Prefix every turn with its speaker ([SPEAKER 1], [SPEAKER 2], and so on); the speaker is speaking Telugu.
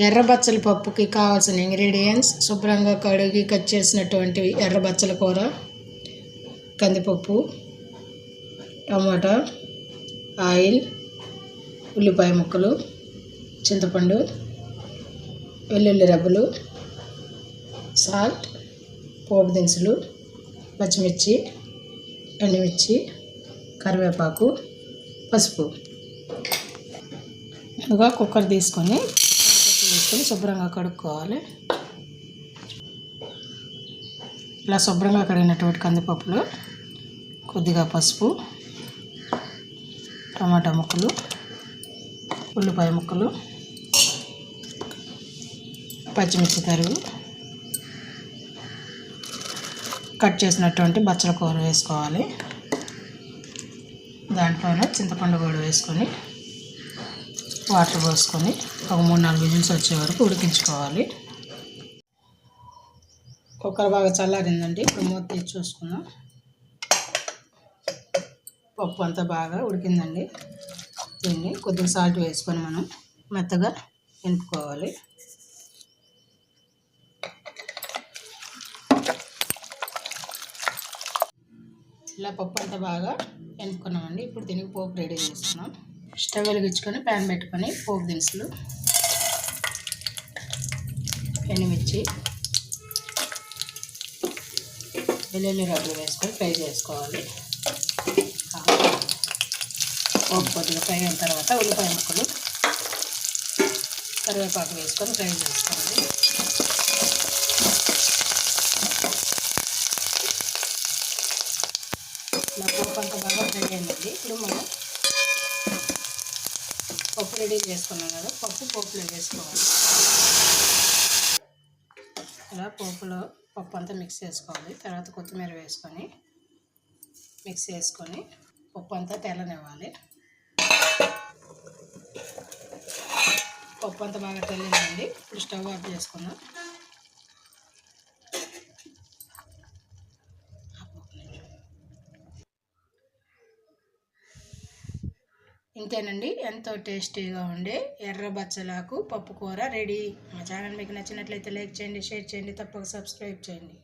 [SPEAKER 1] ఎర్రబచ్చల పప్పుకి కావాల్సిన ఇంగ్రీడియంట్స్ శుభ్రంగా కడిగి కట్ చేసినటువంటి ఎర్ర బచ్చల కూర కందిపప్పు టమాటా ఆయిల్ ఉల్లిపాయ ముక్కలు చింతపండు వెల్లుల్లి రబ్బలు సాల్ట్ పోపు దినుసులు పచ్చిమిర్చి ఎండుమిర్చి కరివేపాకు పసుపు. ముందుగా కుక్కర్ తీసుకొని తీసుకొని శుభ్రంగా కడుక్కోవాలి. ఇలా శుభ్రంగా కడిగినటువంటి కందిపప్పులు కొద్దిగా పసుపు టమాటా ముక్కలు ఉల్లిపాయ ముక్కలు పచ్చిమిర్చి తరుగు కట్ చేసినటువంటి బచ్చల కూర వేసుకోవాలి. దాంట్లోనే చింతపండు కూడా వేసుకొని వాటర్ పోసుకొని ఒక మూడు నాలుగు విజిల్స్ వచ్చే వరకు ఉడికించుకోవాలి. కుక్కర్ బాగా చల్లారిందండి. ఇప్పుడు మూత తీసి చూసుకుందాం. పప్పు అంతా బాగా ఉడికిందండి. దీన్ని కొద్దిగా సాల్ట్ వేసుకొని మనం మెత్తగా ఎనుపుకోవాలి ఇలా పప్పు అంతా బాగా ఎనుపుకున్నామండి ఇప్పుడు దీనికి పోపు రెడీ చేసుకున్నాం స్టవ్ వెలిగించుకొని ప్యాన్ పెట్టుకొని పోపు దినుసులు ఎనిమిర్చి వెల్లుల్లి రబ్బలు వేసుకొని ఫ్రై చేసుకోవాలి. పోపు కొద్దిగా ఫ్రై అయిన తర్వాత ఉల్లిపాయ ముక్కలు కరివేపాకు వేసుకొని ఫ్రై చేసుకోవాలి. ఇలా పోపు అంతా బాగా ఫ్రై అయిందండి. ఇప్పుడు మనం పప్పు రెడీ చేసుకున్నాం కదా పప్పు పోపులో వేసుకోవాలి. ఇలా పోపులో పప్పు అంతా మిక్స్ చేసుకోవాలి. తర్వాత కొత్తిమీర వేసుకొని మిక్స్ చేసుకొని పప్పు అంతా తెల్లనివ్వాలి. పప్పు అంతా బాగా తెల్లిందండి. ఇప్పుడు స్టవ్ ఆఫ్ చేసుకుందాం. ఇంతేనండి. ఎంతో టేస్టీగా ఉండే ఎర్ర బచ్చలాకు పప్పు కూర రెడీ. మా ఛానల్ మీకు నచ్చినట్లయితే లైక్ చేయండి షేర్ చేయండి తప్పక సబ్స్క్రైబ్ చేయండి.